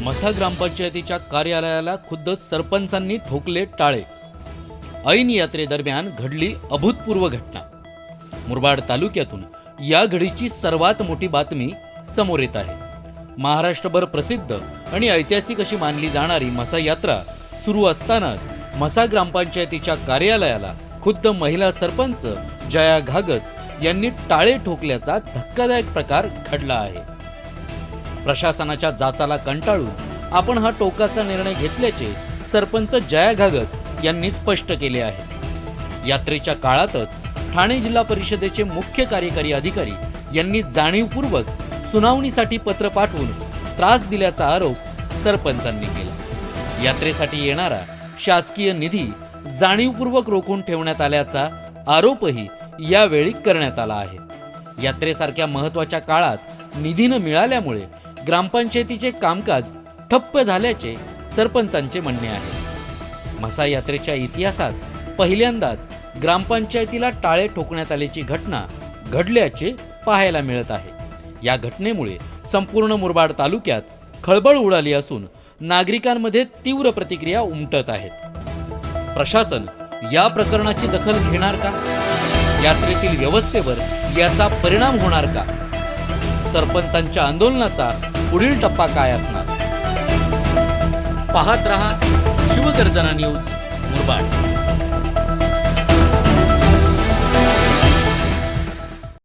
मसा ग्रामपंचायतीच्या कार्यालयाला खुद्द सरपंचांनी ठोकले टाळे. ऐन यात्रेदरम्यान घडली अभूतपूर्व घटना. मुरबाड तालुक्यातून या घडीची सर्वात मोठी बातमी समोर येत आहे. महाराष्ट्रभर प्रसिद्ध आणि ऐतिहासिक अशी मानली जाणारी मसा यात्रा सुरू असतानाच मसा ग्रामपंचायतीच्या कार्यालयाला खुद्द महिला सरपंच जया घागस यांनी टाळे ठोकल्याचा धक्कादायक प्रकार घडला आहे. प्रशासनाच्या जाचाला कंटाळून आपण हा टोकाचा निर्णय घेतल्याचे सरपंच जया घागस यांनी स्पष्ट केले आहे. यात्रेच्या काळातच ठाणे जिल्हा परिषदेचे मुख्य कार्यकारी अधिकारी यांनी जाणीवपूर्वक सुनावणीसाठी पत्र पाठवून त्रास दिल्याचा आरोप सरपंचांनी केला. यात्रेसाठी येणारा शासकीय निधी जाणीवपूर्वक रोखून ठेवण्यात आल्याचा आरोपही यावेळी करण्यात आला आहे. यात्रेसारख्या महत्त्वाच्या काळात निधी न मिळाल्यामुळे ग्रामपंचायतीचे कामकाज ठप्प झाल्याचे सरपंचांचे म्हणणे आहे. मसा यात्रेच्या इतिहासात पहिल्यांदाच ग्रामपंचायतीला टाळे ठोकण्यात आल्याची घटना घडल्याचे पाहायला मिळत आहे. या घटनेमुळे संपूर्ण मुरबाड तालुक्यात खळबळ उडाली असून नागरिकांमध्ये तीव्र प्रतिक्रिया उमटत आहेत. प्रशासन या प्रकरणाची दखल घेणार का? यात्रेतील व्यवस्थेवर याचा परिणाम होणार का? सरपंचांच्या आंदोलनाचा पुढील टप्पा काय असणार? पाहत रहा शिवगर्जना न्यूज मुरबाड.